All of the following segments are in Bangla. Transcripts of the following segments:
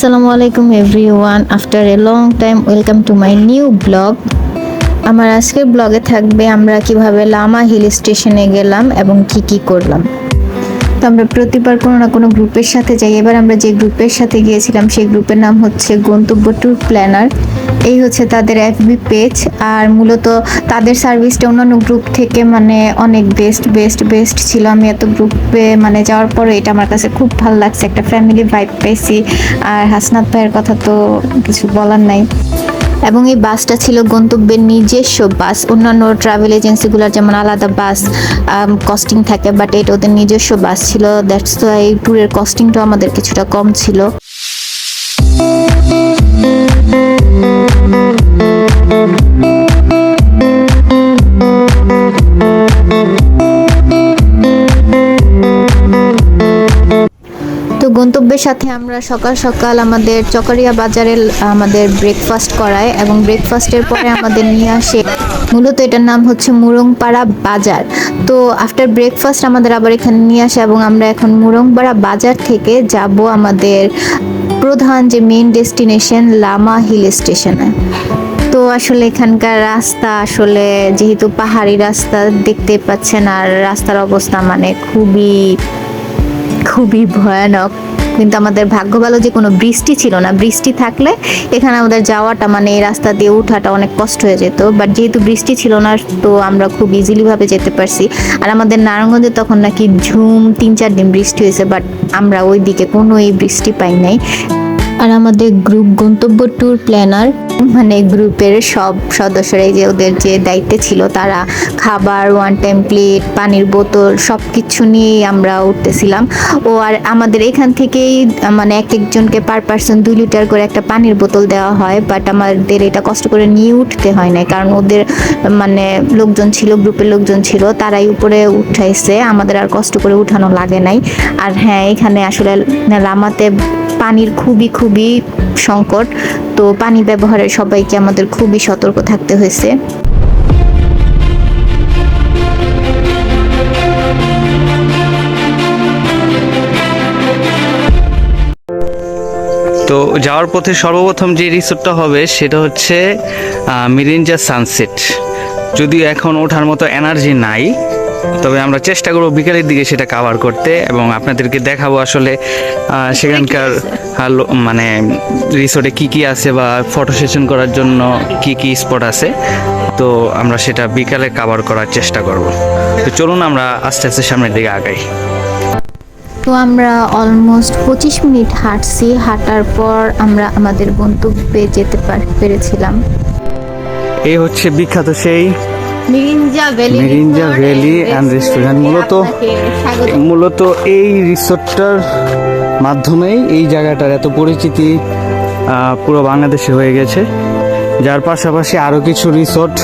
আসসালামু আলাইকুম everyone. After a long time welcome to my new blog আমার আজকের ব্লগে থাকবে আমরা কীভাবে লামা হিল স্টেশনে গেলাম এবং কি কি করলাম। তো আমরা প্রতিবার কোনো না কোনো গ্রুপের সাথে যাই। এবার আমরা যে গ্রুপের সাথে গিয়েছিলাম, সেই গ্রুপের নাম হচ্ছে গন্তব্য ট্যুর প্ল্যানার এই হচ্ছে তাদের এফবি পেজ আর মূলত তাদের সার্ভিসটা অন্যান্য গ্রুপ থেকে মানে অনেক বেস্ট বেস্ট বেস্ট ছিল। আমি এত গ্রুপে মানে যাওয়ার পরে এটা আমার কাছে খুব ভালো লাগছে, একটা ফ্যামিলি ভাইব পেয়েছি আর হাসনাত ভাইয়ের কথা তো কিছু বলার নাই। এবং এই বাসটা ছিল গন্তব্যের নিজস্ব বাস। অন্যান্য ট্রাভেল এজেন্সিগুলোর যেমন আলাদা বাস কস্টিং থাকে বাট এটা ওদের নিজস্ব বাস ছিল। দ্যাটস তো এই ট্যুরের কস্টিংটাও আমাদের কিছুটা কম ছিল। গন্তব্যের সাথে আমরা সকাল সকাল আমাদের চকরিয়া বাজারে আমাদের ব্রেকফাস্ট করায় এবং ব্রেকফাস্টের পরে আমাদের নিয়ে আসে মূলত এটার নাম হচ্ছে মুরংপাড়া বাজার। তো আফটার ব্রেকফাস্ট আমাদের আবার এখানে নিয়ে আসে এবং আমরা এখন মুরংপাড়া বাজার থেকে যাব আমাদের প্রধান যে মেইন ডেস্টিনেশন লামা হিল স্টেশনে আসলে এখানকার রাস্তা আসলে যেহেতু পাহাড়ি রাস্তা দেখতে পাচ্ছেন, আর রাস্তার অবস্থা মানে খুবই খুবই ভয়ানক। কিন্তু আমাদের ভাগ্য ভালো যে কোনো বৃষ্টি ছিল না। বৃষ্টি থাকলে এখানে আমাদের যাওয়াটা মানে এই রাস্তা দিয়ে ওঠাটা অনেক কষ্ট হয়ে যেত। বাট যেহেতু বৃষ্টি ছিল না, তো আমরা খুব ইজিলিভাবে যেতে পারছি। আর আমাদের নারায়ণগঞ্জে তখন নাকি ঝুম তিন চার দিন বৃষ্টি হয়েছে, বাট আমরা ওই দিকে কোনো এই বৃষ্টি পাই নাই। আর আমাদের গ্রুপ গন্তব্য ট্যুর প্ল্যানার মানে গ্রুপের সব সদস্যরা যে ওদের যে দায়িত্বে ছিল, তারা খাবার ওয়ান টাইম প্লেট পানির বোতল সব কিছু নিয়েই আমরা উঠতেছিলাম। ও আর আমাদের এখান থেকেই মানে এক একজনকে পার পার্সন দুই লিটার করে একটা পানির বোতল দেওয়া হয় বাট আমাদের এটা কষ্ট করে নিয়ে উঠতে হয় না কারণ ওদের মানে লোকজন ছিল, গ্রুপের লোকজন ছিল, তারাই উপরে উঠাইছে, আমাদের আর কষ্ট করে উঠানো লাগে নাই। আর হ্যাঁ এখানে আসলে লামাতে পানির খুবই খুবই সংকট, তো পানি ব্যবহারে সবাইকে আমাদের খুবই সতর্ক থাকতে হয়েছে। তো যাওয়ার পথে সর্বপ্রথম যে রিসোর্টটা হবে, সেটা হচ্ছে মিরিঞ্জা সানসেট। যদিও এখন ওঠার মতো এনার্জি নাই তবে আমরা চেষ্টা করব বিকেলের দিকে সেটা কাভার করতে এবং আপনাদেরকে দেখাবো আসলে সেখানকার মানে রিসোর্টে কি কি আছে বা ফটো সেশন করার জন্য কি কি স্পট আছে তো আমরা সেটা বিকালে কাভার করার চেষ্টা করব। তো চলুন আমরা আস্তে আস্তে সামনের দিকে আগাই। তো আমরা অলমোস্ট পঁচিশ মিনিট হাঁটছি হাঁটার পর আমরা আমাদের গন্তব্যে যেতে পার- পেরেছিলাম। এই হচ্ছে বিখ্যাত সেই মিরিঞ্জা ভ্যালি অ্যান্ড রেস্টুরেন্ট মূলত মূলত এই রিসোর্টটার মাধ্যমেই এই জায়গাটার এত পরিচিতি পুরো বাংলাদেশে হয়ে গেছে। যার পাশাপাশি আরও কিছু রিসোর্ট।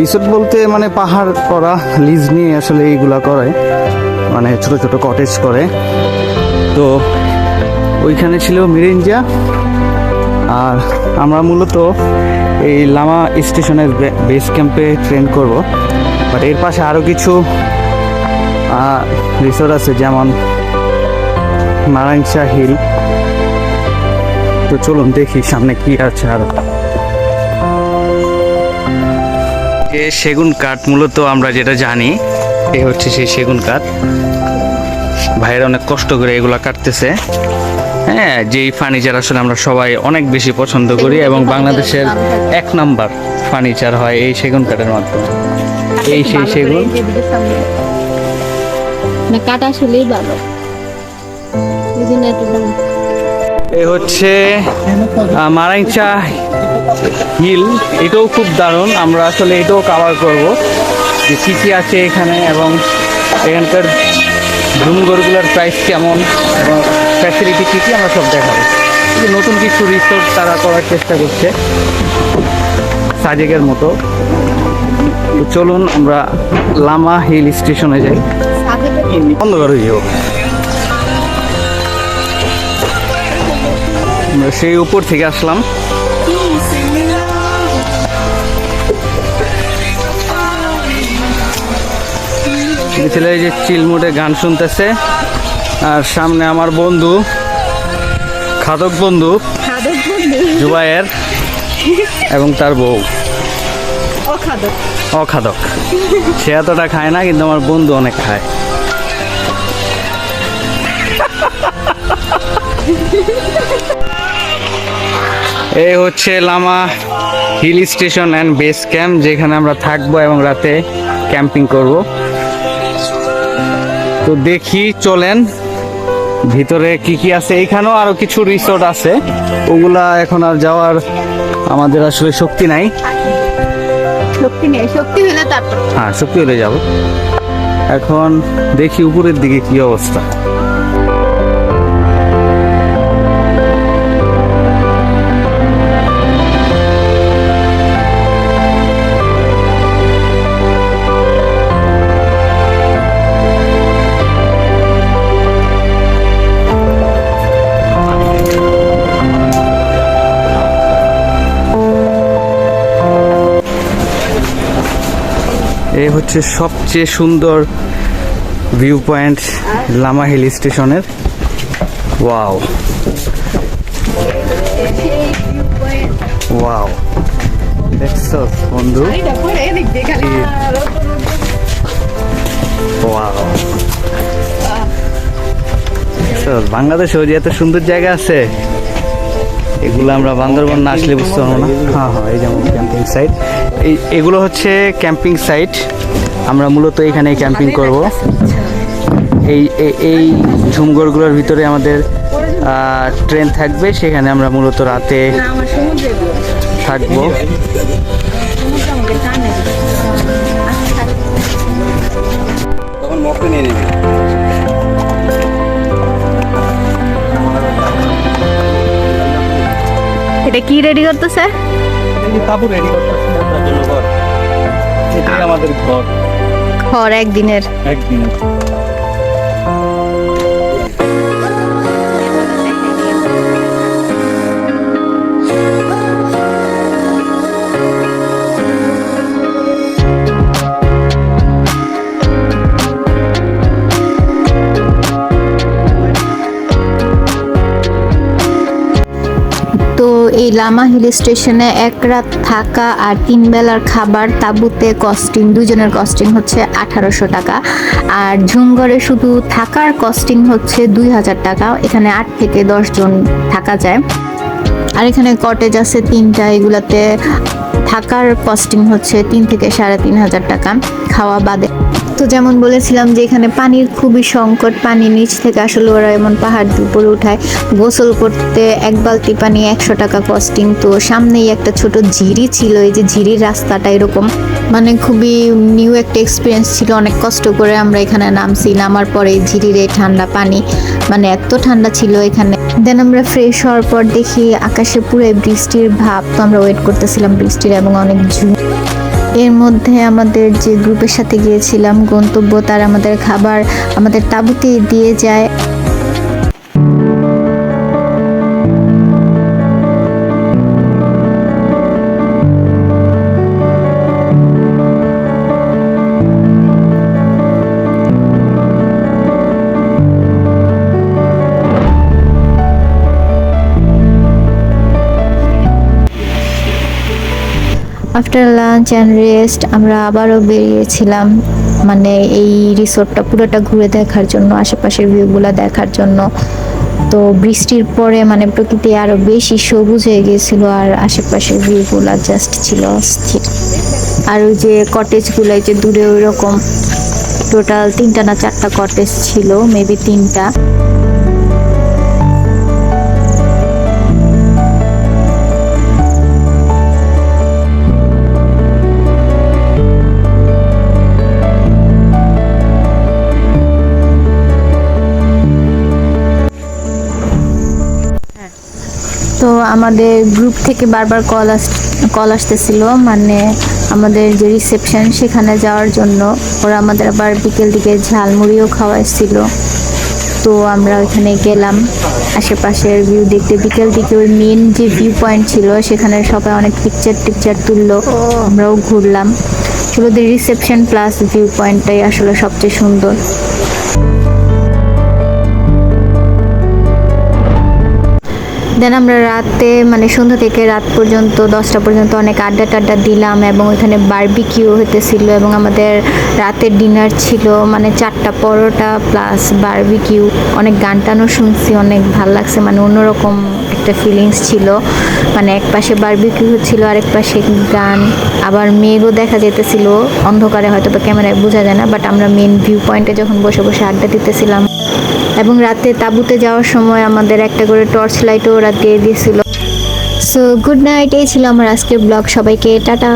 রিসোর্ট বলতে মানে পাহাড় করা লিজ নিয়ে আসলে এইগুলা করে। মানে ছোট ছোট কটেজ করে। তো ওইখানে ছিল মিরিঞ্জা। আর আমরা মূলত এই লামা স্টেশনের বেস ক্যাম্পে ট্রেন করব। বাট এর পাশে আরও কিছু রিসোর্ট আছে যেমন নারায়ণশাহ হিল। তো চলুন দেখি সামনে কি আছে আর। এ সেগুন কাঠ মূলত আমরা যেটা জানি, এ হচ্ছে সেই সেগুন কাঠ। ভাইয়েরা অনেক কষ্ট করে এগুলা কাটতেছে। হ্যাঁ যেই ফার্নিচার আসলে আমরা সবাই অনেক বেশি পছন্দ করি এবং বাংলাদেশের এক নাম্বার ফার্নিচার হয় এই সেগুন কাঠের মাধ্যমে। এই সেই সেগুন। না আসলেই ভালো। এই হচ্ছে মারাইচা হিল। এটাও খুব দারুণ। আমরা আসলে এটাও কাভার করব। যে কী কী আছে এখানে এবং এখানকার ঝুমগরগুলোর প্রাইস কেমন ফ্যাসিলিটি কী কী আমরা সব দেখাবো। নতুন কিছু রিসোর্ট তারা করার চেষ্টা করছে। সাজেকের মতো। চলুন আমরা লামা হিল স্টেশনে যাই। অন্ধকার হয়ে যাব। সেই উপর থেকে আসলাম। ছেলে এই যে চিল মোডে গান শুনতেছে। আর সামনে আমার বন্ধু খাদক বন্ধু জুবাইয়ের এবং তার বউ। অখাদক। অখাদক। সে এতটা খায় না কিন্তু আমার বন্ধু অনেক খায়। এই হচ্ছে Lama hill station and base camp যেখানে আমরা থাকব এবং রাতে ক্যাম্পিং করব। তো দেখি চলেন ভিতরে কি কি আছে? এখানেও আরও কিছু রিসোর্ট আছে। ওগুলা এখন আর যাওয়ার আমাদের আসলে শক্তি নাই। হ্যাঁ নেই শক্তি হলে তারপর। হ্যাঁ সত্যি হলে যাব। এখন দেখি উপরের দিকে কি অবস্থা। হচ্ছে সবচেয়ে সুন্দর ভিউ পয়েন্ট লামা হিল স্টেশনের। ওয়াও ওয়াও দেখছ বন্ধু। ওয়াও বাংলাদেশেও যে এত সুন্দর জায়গা আছে এগুলো আমরা বান্দরবন না আসলে বুঝতে পারব না। হ্যাঁ হ্যাঁ এই যেমন ক্যাম্পিং সাইট এই এগুলো হচ্ছে ক্যাম্পিং সাইট আমরা মূলত এখানে ক্যাম্পিং করব। এই- এই ঝুমঘরগুলোর ভিতরে আমাদের ট্রেন থাকবে। সেখানে আমরা মূলত রাতে থাকব। এটা কি রেডি করতেছে? তাবু রেডি করতেছি ঘর। একদিনের আমাদের ঘর। ঘর একদিনের। একদিন লামা হিল স্টেশনে এক রাত থাকা আর তিন বেলার খাবার তাঁবুতে কস্টিং দুজনের কস্টিং হচ্ছে আঠারোশো টাকা। আর ঝুমঘরে শুধু থাকার কস্টিং হচ্ছে দুই হাজার টাকা। এখানে আট থেকে দশ জন থাকা যায়। আর এখানে কটেজ আছে তিনটা, এগুলাতে থাকার কস্টিং হচ্ছে তিন থেকে সাড়ে তিন হাজার টাকা। খাওয়া বাদে তো যেমন বলেছিলাম যে এখানে পানির খুবই সংকট, পানি নিচ থেকে আসলে ওরা এমন পাহাড় উপরে উঠায়। গোসল করতে এক বালতি পানি একশো টাকা কস্টিং তো সামনেই একটা ছোট ঝিরি ছিল, এই যে ঝিরির রাস্তাটা এরকম। মানে খুবই নিউ একটা এক্সপিরিয়েন্স ছিল, অনেক কষ্ট করে আমরা এখানে নামছি, নামার পরে ঝিরির এই ঠান্ডা পানি মানে এত ঠান্ডা ছিল এখানে। দেন আমরা ফ্রেশ হওয়ার পর দেখি আকাশে পুরো বৃষ্টির ভাব, তো আমরা ওয়েট করতেছিলাম বৃষ্টির এবং অনেক ঝুম এর মধ্যে আমাদের যে গ্রুপের সাথে গিয়েছিলাম, গন্তব্য, তার আমাদের খাবার আমাদের তাঁবুতে দিয়ে যায়। আফটার লাঞ্চ অ্যান্ড রেস্ট আমরা আবারও বেরিয়েছিলাম মানে এই রিসোর্টটা পুরোটা ঘুরে দেখার জন্য, আশেপাশের ভিউগুলো দেখার জন্য। তো বৃষ্টির পরে মানে প্রকৃতি আরও বেশি সবুজ হয়ে গিয়েছিল আর আশেপাশের ভিউগুলো জাস্ট ছিল অস্থির। আর ওই যে কটেজগুলো যে দূরে ওই রকম টোটাল তিনটা না চারটা কটেজ ছিল মেবি তিনটা। আমাদের গ্রুপ থেকে বারবার কল আস কল আসতেছিল মানে আমাদের যে রিসেপশন সেখানে যাওয়ার জন্য ওরা আমাদের আবার বিকেল দিকে ঝালমুড়িও খাওয়া খাওয়াইছিল। তো আমরা ওইখানে গেলাম, আশেপাশের ভিউ দেখতে। বিকেল দিকে ওই মেন যে ভিউ পয়েন্ট ছিল, সেখানে সবাই অনেক পিকচার টিকচার তুললো, আমরাও ঘুরলাম। শুধু রিসেপশন প্লাস ভিউ পয়েন্টটাই আসলে সবচেয়ে সুন্দর। দেন আমরা রাতে মানে সন্ধ্যা থেকে রাত পর্যন্ত, দশটা পর্যন্ত অনেক আড্ডা টাড্ডা দিলাম এবং ওইখানে বারবিকিউ হতেছিল এবং আমাদের রাতের ডিনার ছিল মানে চারটা পরোটা প্লাস বারবিকিউ অনেক গান টানও শুনছি, অনেক ভালো লাগছে মানে অন্যরকম একটা ফিলিংস ছিল। মানে এক পাশে বারবিকিউ হচ্ছিল, আরেক পাশে গান। আবার মেঘও দেখা যেতেছিল অন্ধকারে হয়তো বা ক্যামেরায় বোঝা যায় না বাট আমরা মেন ভিউ পয়েন্টে যখন বসে বসে আড্ডা দিতেছিলাম। এবং রাতে তাঁবুতে যাওয়ার সময় আমাদের একটা করে টর্চ লাইটও ওরা দিয়ে দিয়েছিল। সো গুড নাইট এই ছিল আমার আজকের ব্লগ সবাইকে টাটা।